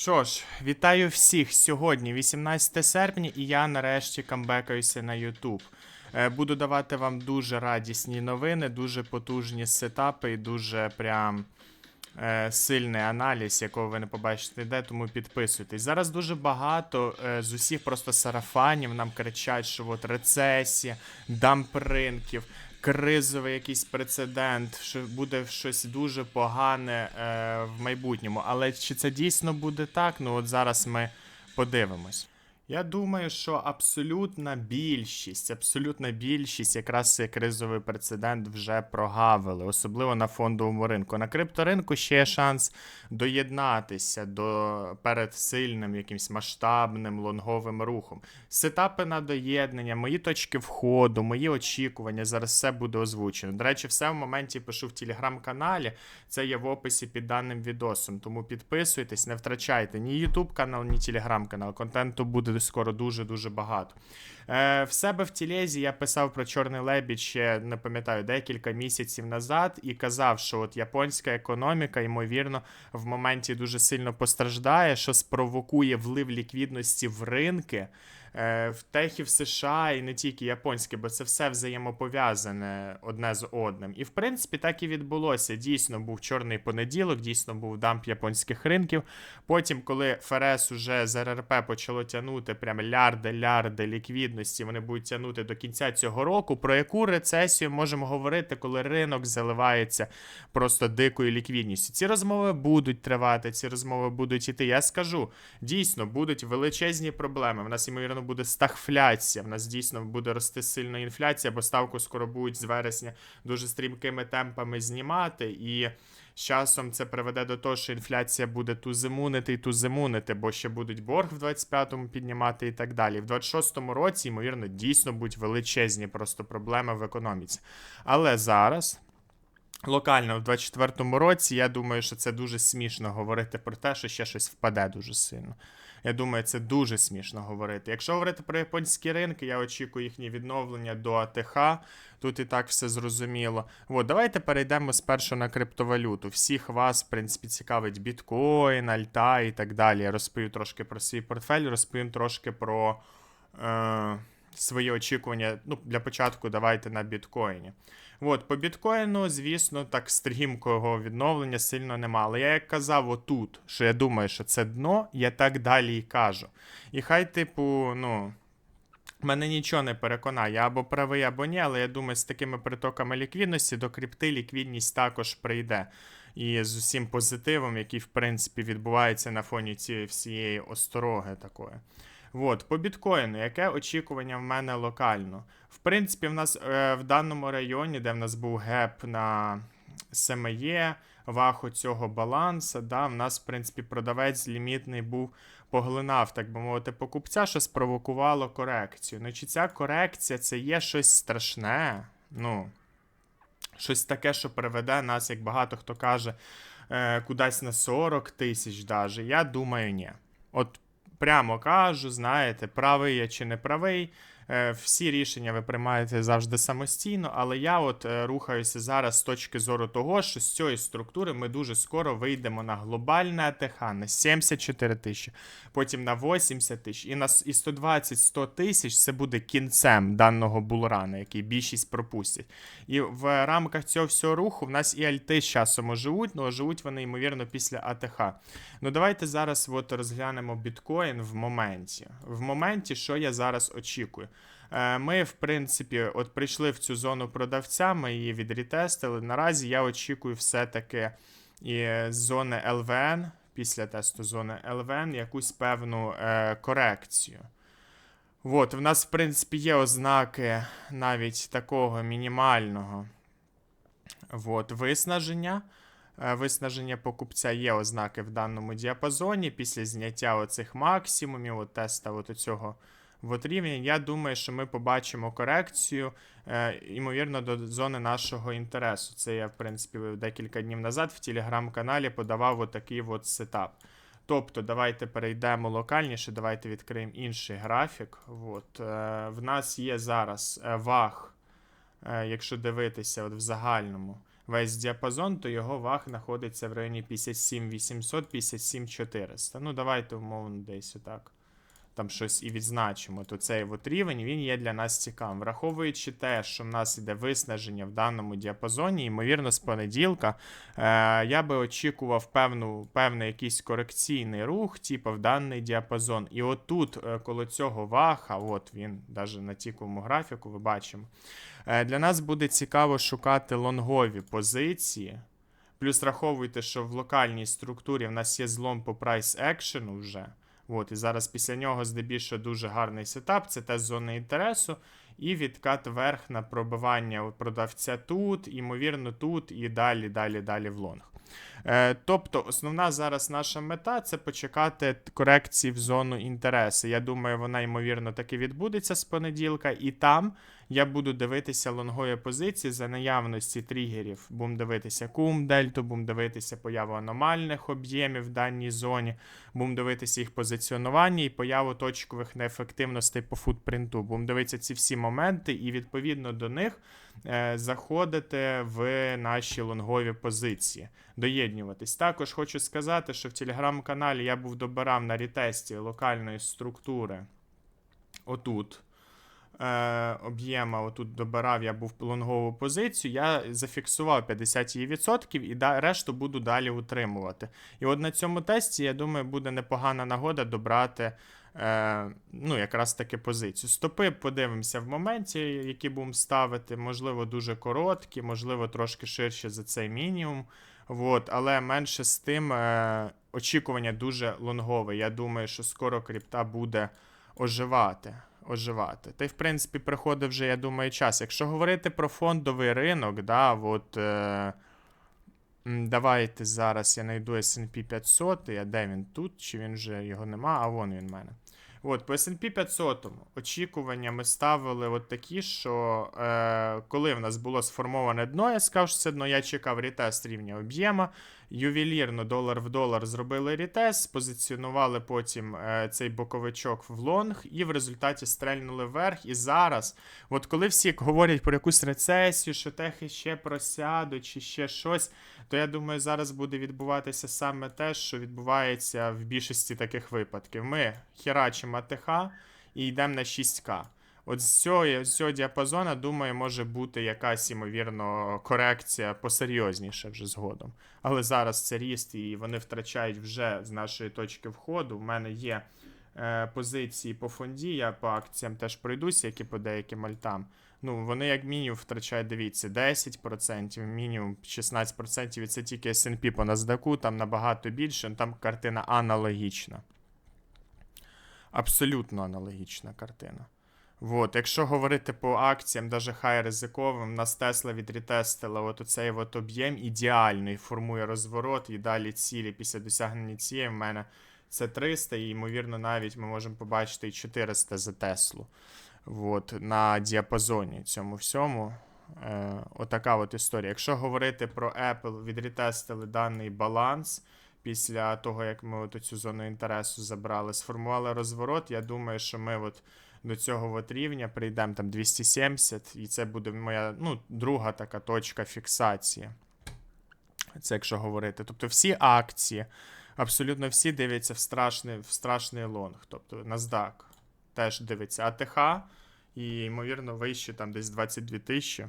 Що ж, вітаю всіх сьогодні, 18 серпня, і я нарешті камбекаюся на YouTube. Е, Буду давати вам дуже радісні новини, дуже потужні сетапи і дуже прям е, сильний аналіз, якого ви не побачите де, тому підписуйтесь. Зараз дуже багато е, з усіх просто сарафанів нам кричать, що от рецесія, дамп ринків, кризовий якийсь прецедент, що буде щось дуже погане е, в майбутньому. Але чи це дійсно буде так? Ну от зараз ми подивимось. Я думаю, що абсолютна більшість, абсолютна більшість якраз цей кризовий прецедент вже прогавили, особливо на фондовому ринку. На крипторинку ще є шанс доєднатися до перед сильним якимсь масштабним лонговим рухом. Сетапи на доєднання, мої точки входу, мої очікування. Зараз все буде озвучено. До речі, все в моменті пишу в телеграм-каналі. Це є в описі під даним відосом. Тому підписуйтесь, не втрачайте ні YouTube канал, ні телеграм-канал. Контенту буде скоро дуже-дуже багато. Е, в себе в тілезі я писав про Чорний лебідь ще не пам'ятаю декілька місяців назад і казав, що от японська економіка, ймовірно, в моменті дуже сильно постраждає, що спровокує влив ліквідності в ринки. Е, В техів США і не тільки японське, бо це все взаємопов'язане одне з одним. І в принципі так і відбулося. Дійсно був чорний понеділок, дійсно був дамп японських ринків. Потім, коли ФРС уже з РРП почало тягнути прям лярди, лярди ліквідності, вони будуть тягнути до кінця цього року. Про яку рецесію можемо говорити, коли ринок заливається просто дикою ліквідністю? Ці розмови будуть тривати, ці розмови будуть іти. Я скажу, дійсно будуть величезні проблеми. В нас, ймовірно, буде стагфляція. В нас дійсно буде рости сильна інфляція, бо ставку скоро будуть з вересня дуже стрімкими темпами знімати. І з часом це приведе до того, що інфляція буде ту зимунити і ту зимунити, бо ще будуть борг в 25-му піднімати і так далі. В 26-му році, ймовірно, дійсно будуть величезні просто проблеми в економіці. Але зараз. Локально в 24-му році, я думаю, що це дуже смішно говорити про те, що ще щось впаде дуже сильно. Я думаю, це дуже смішно говорити. Якщо говорити про японські ринки, я очікую їхнє відновлення до АТХ. Тут і так все зрозуміло. От, давайте перейдемо спершу на криптовалюту. Всіх вас, в принципі, цікавить біткоін, альта і так далі. Я розповім трошки про свій портфель, розповім трошки про е, свої очікування. Ну, для початку давайте на біткоїні. От, по біткоїну, звісно, так стрімкого відновлення сильно нема. Але я як казав отут, що я думаю, що це дно, я так далі і кажу. І хай, типу, ну. Мене нічого не переконає, я або правий, або ні, але я думаю, з такими притоками ліквідності до крипти ліквідність також прийде. І з усім позитивом, який, в принципі, відбувається на фоні цієї всієї остороги такої. От, по біткоїну, яке очікування в мене локально? В принципі, в нас е, в даному районі, де в нас був геп на СМЄ, ваху цього баланса, да, в нас, в принципі, продавець лімітний був поглинав, так би мовити, покупця, що спровокувало корекцію. Ну, чи ця корекція це є щось страшне? Ну, щось таке, що приведе нас, як багато хто каже, е, кудись на 40 тисяч даже. Я думаю, ні. От прямо кажу, знаєте, правий я чи не правий. Е, Всі рішення ви приймаєте завжди самостійно, але я от е, рухаюся зараз з точки зору того, що з цієї структури ми дуже скоро вийдемо на глобальне АТХ на 74 тисячі, потім на 80 тисяч, і на с- і 120-100 тисяч це буде кінцем даного булрана, який більшість пропустять. І в рамках цього всього руху в нас і альти з часом оживуть, але оживуть вони, ймовірно, після АТХ. Ну давайте зараз от розглянемо біткоін в моменті. В моменті, що я зараз очікую. Е, Ми, в принципі, от прийшли в цю зону продавця, ми її відрітестили. Наразі я очікую все-таки і з зони ЛВН, після тесту зони ЛВН, якусь певну е, корекцію. От, в нас, в принципі, є ознаки навіть такого мінімального от, виснаження. Е, Виснаження покупця є ознаки в даному діапазоні. Після зняття оцих максимумів, от теста от цього от рівня, я думаю, що ми побачимо корекцію, е, ймовірно, до зони нашого інтересу. Це я, в принципі, декілька днів назад в телеграм-каналі подавав отакий от сетап. Тобто, давайте перейдемо локальніше, давайте відкриємо інший графік. От, е, в нас є зараз е, ваг, якщо дивитися от в загальному. весь діапазон, то його ваг знаходиться в районі 57 800, 57 400. Ну, давайте, умовно, десь отак. Там щось і відзначимо, то цей от рівень він є для нас цікавим. Враховуючи те, що в нас іде виснаження в даному діапазоні, ймовірно, з понеділка, е, я би очікував певну, певний якийсь корекційний рух, типу в даний діапазон. І отут, е, коло цього ваха, от він, навіть на тіковому графіку, ви бачимо. Е, для нас буде цікаво шукати лонгові позиції. Плюс раховуйте, що в локальній структурі в нас є злом по прайс екшену вже. От, і зараз після нього здебільшого дуже гарний сетап, це тест зони інтересу, і відкат вверх на пробивання продавця тут, ймовірно, тут, і далі, далі, далі в лонг. Е, тобто, основна зараз наша мета це почекати корекції в зону інтересу. Я думаю, вона ймовірно таки відбудеться з понеділка, і там я буду дивитися лонгові позиції за наявності тригерів. Будемо дивитися кум дельту, будемо дивитися появу аномальних об'ємів в даній зоні, будемо дивитися їх позиціонування і появу точкових неефективностей по футпринту. Будемо дивитися ці всі моменти, і відповідно до них заходити в наші лонгові позиції, доєднюватись. Також хочу сказати, що в телеграм-каналі я був добирав на рітесті локальної структури. Отут. Е, об'єма, отут добирав, я був лонгову позицію, я зафіксував 50% і решту буду далі утримувати. І от на цьому тесті, я думаю, буде непогана нагода добрати е, ну, якраз таки позицію. Стопи подивимося в моменті, які будемо ставити, можливо, дуже короткі, можливо, трошки ширше за цей мінімум. От, але менше з тим, е, очікування дуже лонгове. Я думаю, що скоро крипта буде оживати. Оживати. Та й, в принципі, приходить вже, я думаю, час. Якщо говорити про фондовий ринок, да, от, е, давайте зараз я знайду SP 500, а де він тут? Чи він вже його нема? А вон він в мене. От, по SP 500 очікування ми ставили от такі, що е, коли в нас було сформоване дно, я сказав, що це дно, я чекав рітест рівня об'єма. Ювелірно долар в долар зробили рітест, спозиціонували потім е, цей боковичок в лонг, і в результаті стрельнули вверх. І зараз, от коли всі говорять про якусь рецесію, що техи ще просядуть, чи ще щось, то я думаю, зараз буде відбуватися саме те, що відбувається в більшості таких випадків. Ми херачимо АТХ і йдемо на 6К. От з цього, з цього діапазону, думаю, може бути якась, ймовірно, корекція посерйозніше вже згодом. Але зараз це ріст, і вони втрачають вже з нашої точки входу. У мене є е, позиції по фонді, я по акціям теж пройдуся, як і по деяким альтам. Ну, вони як мінімум втрачають, дивіться, 10%, мінімум 16%, і це тільки S&P по NASDAQ, там набагато більше, ну, там картина аналогічна. Абсолютно аналогічна картина. Вот, якщо говорити по акціям, даже хай ризиковим, нас Тесла відрітестила от оцей от об'єм ідеальний, формує розворот і далі цілі після досягнення цієї в мене це 300, і ймовірно, навіть ми можемо побачити і 400 за Теслу. От, на діапазоні цьому всьому. Е, отака от історія. Якщо говорити про Apple, відрітестили даний баланс. Після того, як ми от цю зону інтересу забрали, сформували розворот. Я думаю, що ми от до цього от рівня прийдемо там 270, і це буде моя ну, друга така точка фіксації. Це якщо говорити. Тобто всі акції, абсолютно всі дивляться в страшний, в страшний лонг. Тобто NASDAQ теж дивиться АТХ, і, ймовірно, вище там десь 22 тисячі.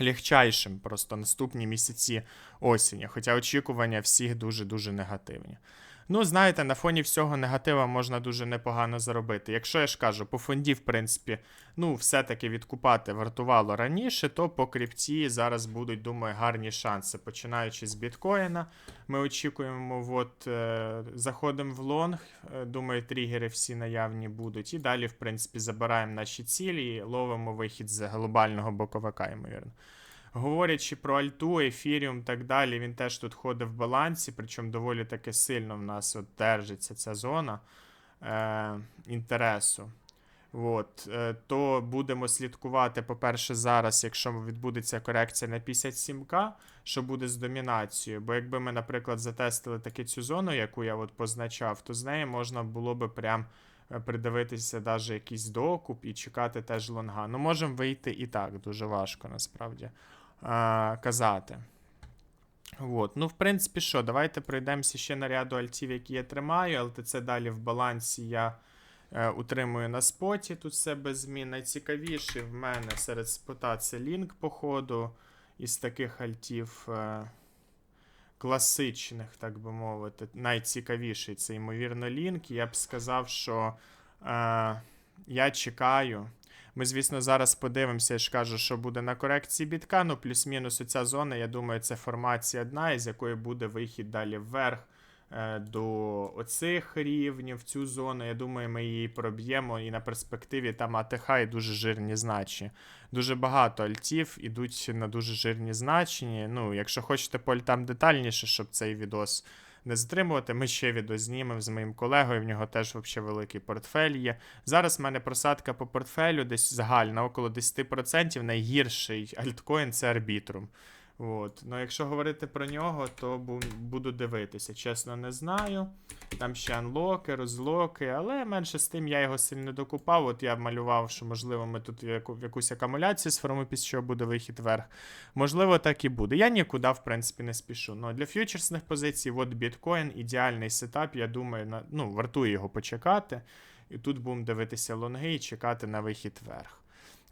Легчайшим просто наступні місяці осені. Хоча очікування всіх дуже-дуже негативні. Ну, знаєте, на фоні всього негатива можна дуже непогано заробити. Якщо я ж кажу, по фонді, в принципі, ну, все-таки відкупати вартувало раніше, то по крипті зараз будуть, думаю, гарні шанси. Починаючи з біткоїна, ми очікуємо, от е, заходимо в лонг, е, думаю, тригери всі наявні будуть. І далі, в принципі, забираємо наші цілі і ловимо вихід з глобального боковика, ймовірно. Говорячи про Альту, Ефіріум так далі, він теж тут ходить в балансі, причому доволі таки сильно в нас от держиться ця зона е, інтересу. От, е, то будемо слідкувати, по-перше, зараз, якщо відбудеться корекція на 57к, що буде з домінацією. Бо якби ми, наприклад, затестили таки цю зону, яку я от позначав, то з неї можна було би прям е, придивитися навіть якийсь докуп і чекати теж лонга. Ну, можемо вийти і так, дуже важко насправді. Казати. От. Ну, в принципі, що, давайте пройдемося ще на ряду альтів, які я тримаю. ЛТЦ далі в балансі я е, утримую на споті. Тут все без змін. Найцікавіший в мене серед спота це лінк, походу, із таких альтів. Е, Класичних, так би мовити, найцікавіший це, ймовірно, лінк. Я б сказав, що е, я чекаю. Ми, звісно, зараз подивимося, я ж кажу, що буде на корекції бітка. Ну, плюс-мінус оця зона, я думаю, це формація одна, із якої буде вихід далі вверх е, до оцих рівнів, цю зону. Я думаю, ми її проб'ємо, і на перспективі там АТХ і дуже жирні значення. Дуже багато альтів ідуть на дуже жирні значення. Ну, якщо хочете по альтам детальніше, щоб цей відос не затримувати. Ми ще відео знімемо з моїм колегою. В нього теж взагалі великий портфель є. Зараз в мене просадка по портфелю десь загальна, около 10%. Найгірший альткоін це арбітрум. От. Ну, якщо говорити про нього, то буду дивитися. Чесно, не знаю. Там ще анлоки, розлоки, але менше з тим я його сильно докупав. От я малював, що можливо ми тут яку, якусь акумуляцію сформуємо, після чого буде вихід вверх. Можливо, так і буде. Я нікуди, в принципі, не спішу. Ну, для фьючерсних позицій, от біткоін, ідеальний сетап. Я думаю, на, ну, вартує його почекати. І тут будемо дивитися лонги і чекати на вихід вверх.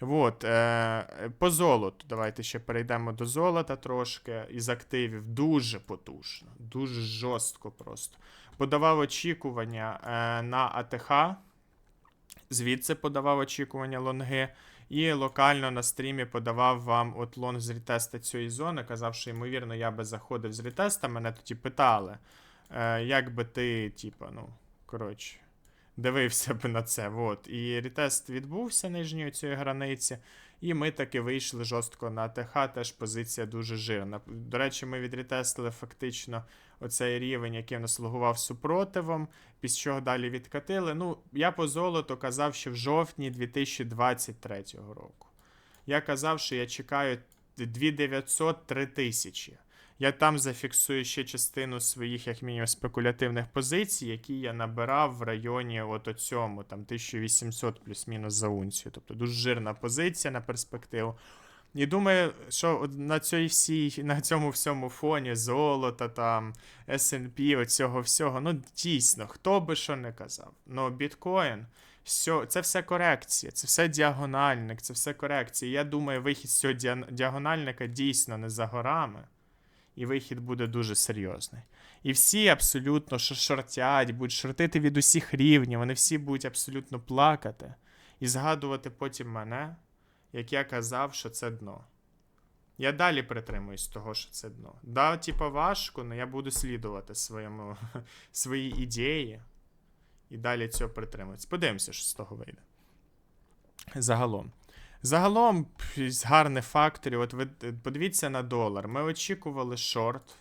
От, е, по золоту. Давайте ще перейдемо до золота трошки. Із активів дуже потужно, дуже жорстко просто. Подавав очікування е, на АТХ, звідси подавав очікування лонги. І локально на стрімі подавав вам от лонг з ретеста цієї зони. Казав, що ймовірно, я би заходив з ретеста. Мене тоді питали, е, як би ти, типа, ну, коротше, дивився б на це. От. І ретест відбувся нижньої цієї границі. І ми таки вийшли жорстко на ТХ, теж позиція дуже жирна. До речі, ми відретестили фактично оцей рівень, який нас слугував супротивом, після чого далі відкатили. Ну, я по золоту казав, що в жовтні 2023 року. Я казав, що я чекаю 2900-3000. Я там зафіксую ще частину своїх, як мінімум, спекулятивних позицій, які я набирав в районі от оцьому, там 1800 плюс-мінус за унцію. Тобто дуже жирна позиція на перспективу. І думаю, що на цій всій, на цьому всьому фоні золота, там, S&P, оцього всього, ну дійсно, хто би що не казав. Ну, біткоін, все, це все корекція, це все діагональник, це все корекція. Я думаю, вихід з цього діагональника дійсно не за горами. І вихід буде дуже серйозний. І всі абсолютно шортять, будуть шортити від усіх рівнів, вони всі будуть абсолютно плакати і згадувати потім мене, як я казав, що це дно. Я далі притримуюсь того, що це дно. Да, типа важко, але я буду слідувати своєму, своїй ідеї і далі цього притримуватися. Подивимося, що з того вийде. Загалом. Загалом, з гарних факторів, от ви е, подивіться на долар. Ми очікували шорт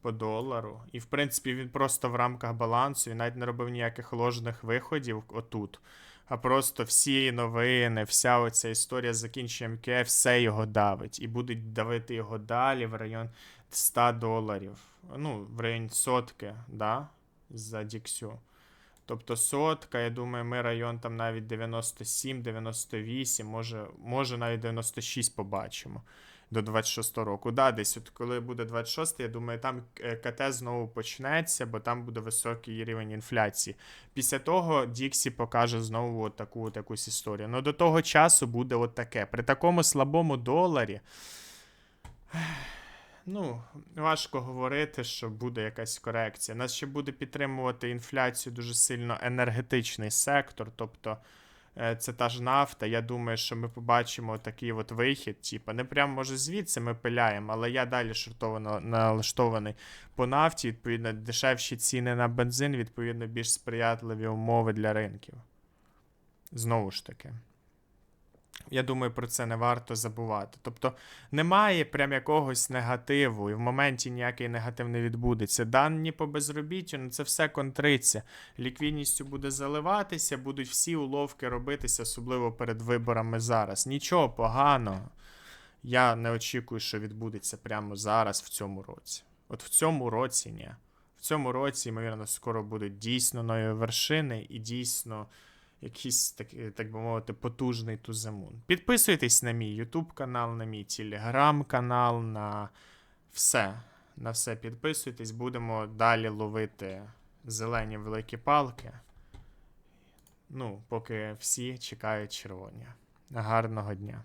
по долару. І, в принципі, він просто в рамках балансу, він навіть не робив ніяких ложних виходів отут. А просто всі новини, вся оця історія з закінченням КЕ, все його давить. І будуть давити його далі в район 100 доларів. Ну, в районі сотки, да? За Діксю. Тобто сотка, я думаю, ми район там навіть 97, 98, може, може навіть 96 побачимо до 26 року. Да, десь от коли буде 26, я думаю, там е, КТ знову почнеться, бо там буде високий рівень інфляції. Після того Діксі покаже знову от таку от якусь історію. Ну до того часу буде от таке. При такому слабому доларі. Ну, важко говорити, що буде якась корекція. Нас ще буде підтримувати інфляцію дуже сильно енергетичний сектор, тобто е, це та ж нафта. Я думаю, що ми побачимо такий от вихід. Типа, не прямо може звідси ми пиляємо, але я далі шортовано налаштований по нафті. Відповідно, дешевші ціни на бензин, відповідно, більш сприятливі умови для ринків. Знову ж таки. Я думаю, про це не варто забувати. Тобто немає прям якогось негативу, і в моменті ніякий негатив не відбудеться. Дані по безробіттю, ну це все контриться. Ліквідністю буде заливатися, будуть всі уловки робитися, особливо перед виборами зараз. Нічого поганого. Я не очікую, що відбудеться прямо зараз, в цьому році. От в цьому році ні. В цьому році, ймовірно, скоро будуть дійсно нові вершини і дійсно якийсь, так, так би мовити, потужний туземун. Підписуйтесь на мій YouTube канал, на мій Telegram канал, на все. На все підписуйтесь, будемо далі ловити зелені великі палки. Ну, поки всі чекають червоні. Гарного дня.